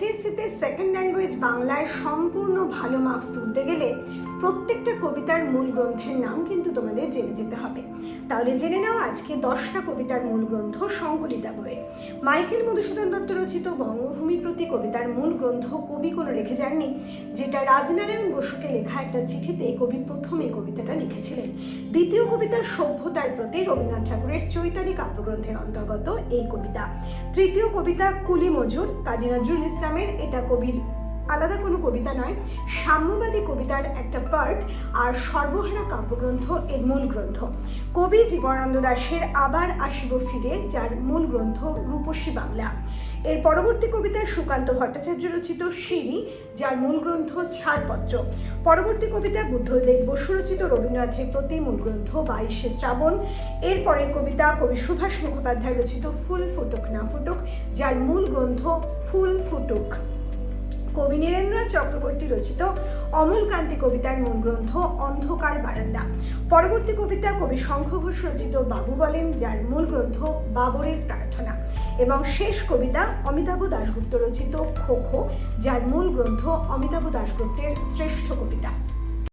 আইসিএসসিতে second language বাংলায় সম্পূর্ণ ভালো মার্কস তুলতে গেলে প্রত্যেকটা কবিতার মূল গ্রন্থের নাম কিন্তু তোমাদের জেনে যেতে হবে। তাহলে জেনে নাও আজকে দশটা কবিতার মূল গ্রন্থ সংকলিতা বইয়ে। মাইকেল মধুসূদন দত্ত রচিত বঙ্গভূমির প্রতি কবিতার মূল গ্রন্থ কবি কোনো রেখে যাননি, যেটা রাজনারায়ণ বসুকে লেখা একটা চিঠিতে কবি প্রথম এই কবিতাটা লিখেছিলেন। দ্বিতীয় কবিতা সভ্যতার প্রতি রবীন্দ্রনাথ ঠাকুরের চৈতালি কাব্যগ্রন্থের অন্তর্গত এই কবিতা। তৃতীয় কবিতা কুলি মজুর কাজী নজরুল ইসলামের এটা কবির আলাদা কোনো কবিতা নয়, সাম্যবাদী কবিতার একটা পার্ট আর সর্বহারা কাব্যগ্রন্থ এর মূল গ্রন্থ। কবি জীবনানন্দ দাশের আবার আসিব ফিরে, যার মূল গ্রন্থ রূপসী বাংলা। এর পরবর্তী কবিতা সুকান্ত ভট্টাচার্য রচিত সিঁড়ি, যার মূল গ্রন্থ ছাড়পত্র। পরবর্তী কবিতা বুদ্ধদেব বসু রচিত রবীন্দ্রনাথের প্রতি মূল গ্রন্থ বাইশে শ্রাবণ। এর পরের কবিতা কবি সুভাষ মুখোপাধ্যায় রচিত ফুল ফুটুক না ফুটুক, যার মূল গ্রন্থ ফুল ফুটুক। কবি নীরেন্দ্রনাথ চক্রবর্তী রচিত অমলকান্তি কবিতার মূল গ্রন্থ অন্ধকার বারান্দা। পরবর্তী কবিতা কবি শঙ্খ ঘোষ রচিত বাবু বলেন, যার মূল গ্রন্থ বাবরের প্রার্থনা। এবং শেষ কবিতা অমিতাভ দাশগুপ্ত রচিত খোখো যার মূল গ্রন্থ অমিতাভ দাশগুপ্তের শ্রেষ্ঠ কবিতা।